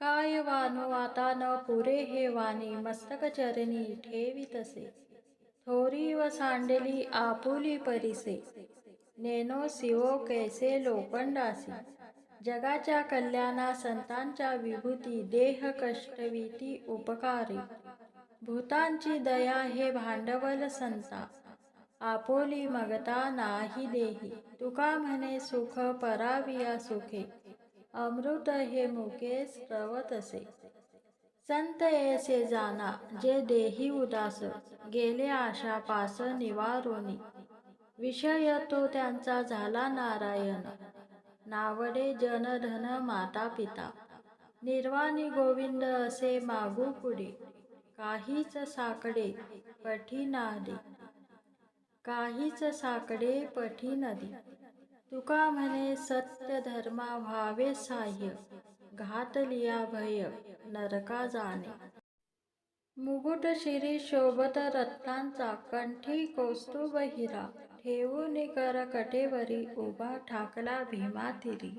काय वानो आता न पुरे हे वाणी मस्तक चरणी ठेवितसे थोरी व सांडली आपुली परिसे. नेनो शिवो कैसे लोखंडासी जगाच्या कल्याणा संतांच्या विभूती देह कष्टविती उपकारी. भूतांची दया हे भांडवल संता. आपोली मगता नाही देही. तुका म्हणे सुख पराविया सुखे. अमृत हे मुके स्रवतसे संत येसे जाना जे देही उदास गेले आशा पास निवारोनी. विषय तो त्यांचा झाला नारायण. नावडे जन धन माता पिता निर्वाणी गोविंद असे मागू पुढे. काहीच साकडे पठी नादी. काहीच साकडे पठी नदी. तुका म्हणे सत्य धर्मा व्हावे साह्य घातलिया भय नरका जाणे. मुकुट शिरी शोभत रत्नांचा कंठी कौस्तुभ हिरा ठेवून कर कटेवरी उभा ठाकला भीमा तिरी.